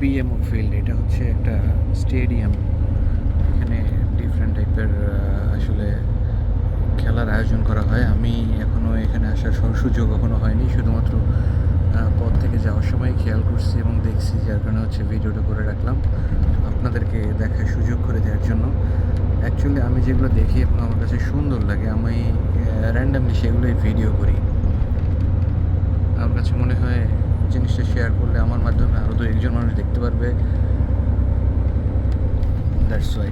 PMO field এটা হচ্ছে একটা স্টেডিয়াম এখানে ডিফারেন্ট টাইপের আসলে খেলার আয়োজন করা হয়। আমি এখনও এখানে আসার সুযোগ কখনো হয়নি। শুধুমাত্র পথ থেকে যাওয়ার সময় খেয়াল করছি এবং দেখছি, যার কারণে হচ্ছে ভিডিওটা করে রাখলাম। আপনাদেরকে দেখার সুযোগ করে দেওয়ার জন্য। অ্যাকচুয়ালি আমি যেগুলো দেখি এবং আমার কাছে সুন্দর লাগে, আমি র্যান্ডামলি সেগুলোই ভিডিও করি আমার কাছে মনে হয় জিনিসটা শেয়ার করলে আমার মাধ্যমে আরও দু একজন মানুষ দেখতে পারবে। দ্যাটস ওয়াই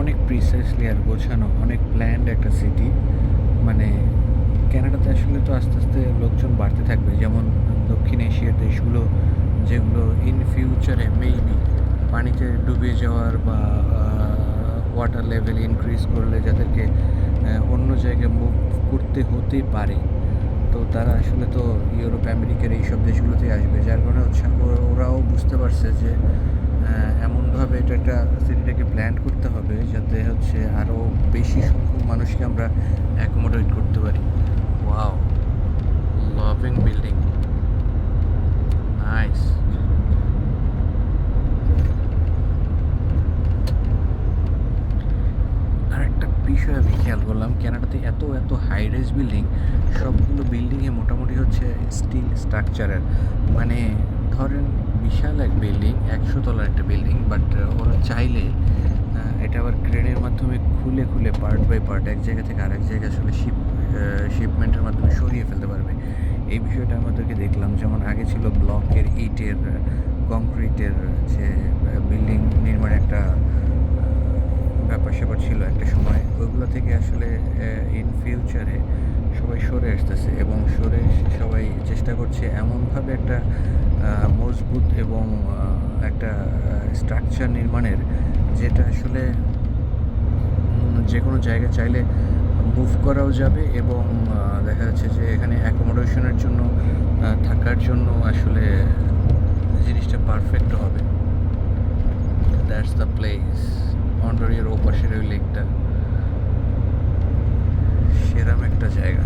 অনেক প্রিসাইসলি আর গোছানো, অনেক প্ল্যান্ড একটা সিটি মানে ক্যানাডাতে আসলে তো আস্তে আস্তে লোকজন বাড়তে থাকবে। যেমন দক্ষিণ এশিয়ার দেশগুলো, যেগুলো ইন ফিউচারে মেইবি পানিতে ডুবে যাওয়ার বা ওয়াটার লেভেল ইনক্রিজ করলে যাদেরকে অন্য জায়গায় মুভ করতে হতে পারে। তো তারা আসলে তো ইউরোপ, আমেরিকার এইসব দেশগুলোতেই আসবে। যার কারণে হচ্ছে ওরাও বুঝতে পারছে যে এমনভাবে এটা একটা সিটিটাকে প্ল্যান করতে হবে যাতে হচ্ছে আরও বেশি সংখ্যক মানুষকে আমরা অ্যাকোমোডেট করতে পারি ওয়াও লাভিং বিল্ডিং নাইস আরেকটা বিষয় আমি খেয়াল করলাম ক্যানাডাতে এত এত হাই রেজ বিল্ডিং সবগুলো বিল্ডিংয়ে মোটামুটি হচ্ছে স্টিল স্ট্রাকচারের মানে ধরেন বিশাল এক বিল্ডিং একশো তলার একটা বিল্ডিং বাট ওরা চাইলে এটা আবার ক্রেনের মাধ্যমে খুলে খুলে পার্ট বাই পার্ট এক জায়গা থেকে আরেক জায়গায় আসলে শিপ শিপমেন্টের মাধ্যমে সরিয়ে ফেলতে পারবে। এই বিষয়টা আমাদেরকে দেখলাম, যেমন আগে ছিল ব্লকের ইটের কংক্রিটের যে বিল্ডিং নির্মাণের একটা আহ, ব্যাপার স্যাপার ছিল একটা ওইগুলো থেকে আসলে ইন ফিউচারে সবাই সরে আসতেছে এবং সরে সবাই চেষ্টা করছে এমনভাবে একটা মজবুত এবং একটা স্ট্রাকচার নির্মাণের যেটা আসলে যে কোনো জায়গায় চাইলে মুভ করাও যাবে এবং দেখা যাচ্ছে যে এখানে অ্যাকোমোডেশনের জন্য থাকার জন্য আসলে জিনিসটা পারফেক্ট হবে। দ্যাটস দ্য প্লেস অন্ডারিয়ার ওপাশের ওই লেকটা সেরাম একটা জায়গা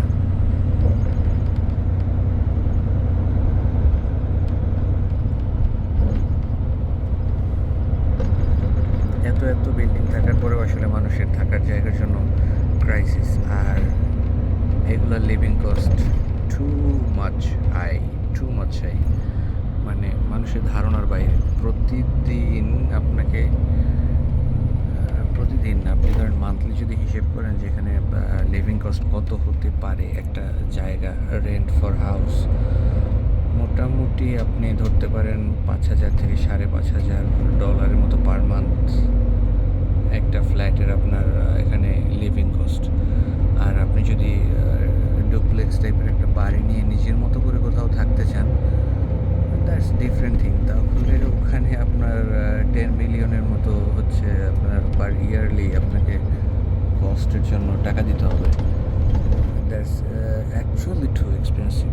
এত এত বিল্ডিং থাকার পরেও আসলে মানুষের থাকার জায়গার জন্য ক্রাইসিস আর এগুলো living cost too much high too much high মানে মানুষের ধারণার বাইরে। প্রতিদিন আপনাকে প্রতিদিন আপনি ধরেন মান্থলি যদি হিসেব করেন যেখানে লিভিং কস্ট কত হতে পারে একটা জায়গা রেন্ট ফর হাউস মোটামুটি আপনি ধরতে পারেন পাঁচ হাজার থেকে সাড়ে পাঁচ হাজার ডলারের মতো পার মান্থ একটা ফ্ল্যাটের আপনার এখানে লিভিং কস্ট আর আপনি যদি ডুপ্লেক্স টাইপের একটা বাড়ি নিয়ে নিজের মতো করে কোথাও থাকতে চান দ্যাটস ডিফারেন্ট থিং তাহলে ওখানে আপনার টেন মিলিয়নের মতো হচ্ছে আপনার পার ইয়ারলি আপনাকে কস্টের জন্য টাকা দিতে হবে। That's actually too expensive